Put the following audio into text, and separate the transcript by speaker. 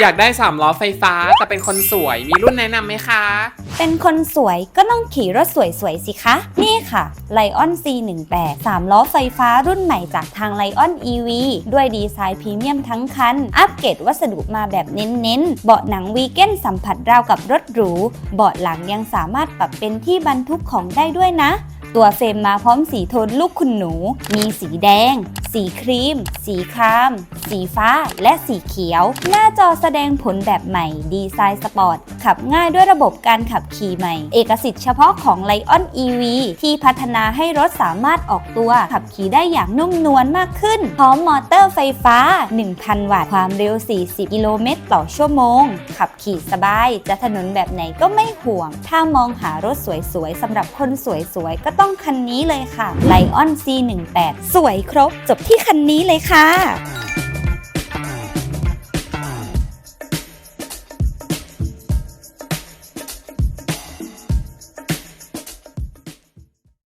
Speaker 1: อยากได้สามล้อไฟฟ้าแต่เป็นคนสวยมีรุ่นแนะนำไหมคะ
Speaker 2: เป็นคนสวยก็ต้องขี่รถสวยๆสิคะ นี่ค่ะ Lion C18 3 ล้อไฟฟ้ารุ่นใหม่จากทาง Lion EV ด้วยดีไซน์พรีเมียมทั้งคัน อัปเกรดวัสดุมาแบบเน้นๆ เบาะหนังวีแกนสัมผัสราวกับรถหรู เบาะหลังยังสามารถปรับเป็นที่บรรทุกของได้ด้วยนะ ตัวเฟรมมาพร้อมสีโทนลูกคุณหนู มีสีแดง สีครีม สีคราม สีฟ้าและสีเขียว หน้าจอแสดงผลแบบใหม่ ดีไซน์สปอร์ต ขับง่ายด้วยระบบการขับขี่ใหม่ เอกสิทธิ์เฉพาะของ Lion EV ที่พัฒนาให้รถสามารถออกตัว ขับขี่ได้อย่างนุ่มนวลมากขึ้น พร้อมมอเตอร์ไฟฟ้า 1,000 วัตต์ ความเร็ว 40 กิโลเมตรต่อชั่วโมง ขับขี่สบาย จะถนนแบบไหนก็ไม่ห่วง ถ้ามองหารถสวยๆสำหรับคนสวยๆ ก็ต้องคันนี้เลยค่ะ Lion C18 สวยครบจบที่คันนี้เลยค่ะ